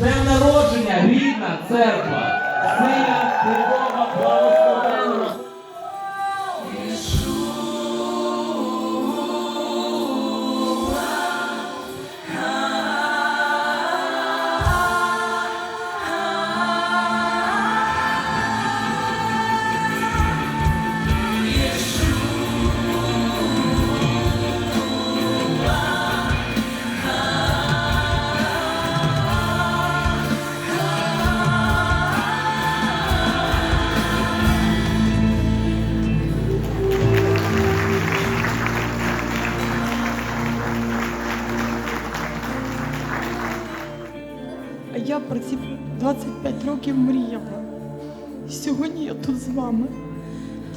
Це народження, рідна церква, сина, Бога, благословення. 25 років мріяла. Сьогодні я тут з вами.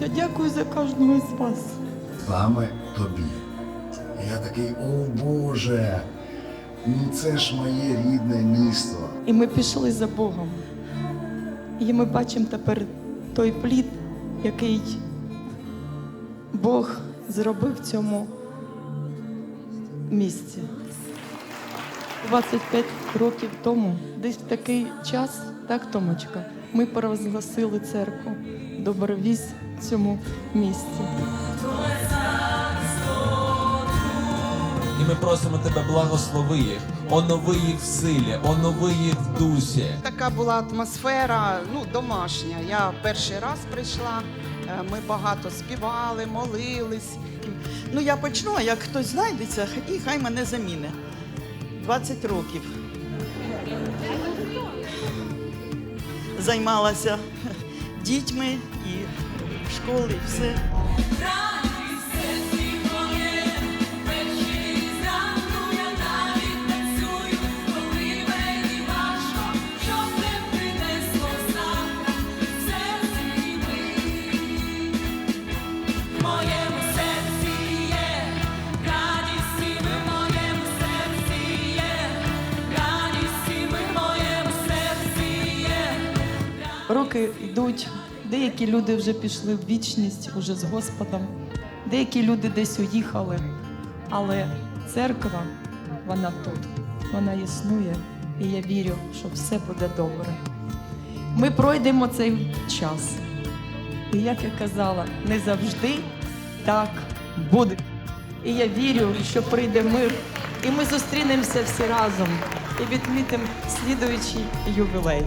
Я дякую за кожного з вас. Саме тобі. Я такий, о Боже, ну це ж моє рідне місто. І ми пішли за Богом. І ми бачимо тепер той плід, який Бог зробив в цьому місці. 25 років тому, десь в такий час, так, Томочка, ми провозгласили церкву Добровість в цьому місці. І ми просимо тебе, благослови їх, онови їх в силі, онови їх в дусі. Така була атмосфера, ну, домашня. Я перший раз прийшла, е, ми багато співали, молились. Ну, я почну, а як хтось знайдеться, і хай мене заміне. 20 років. Займалася дітьми і в школі, і все. Роки йдуть, деякі люди вже пішли в вічність уже з Господом, деякі люди десь уїхали, але церква, вона тут, вона існує, і я вірю, що все буде добре. Ми пройдемо цей час. І як я казала, не завжди так буде. І я вірю, що прийде мир, і ми зустрінемося всі разом і відмітимо слідуючий ювілей.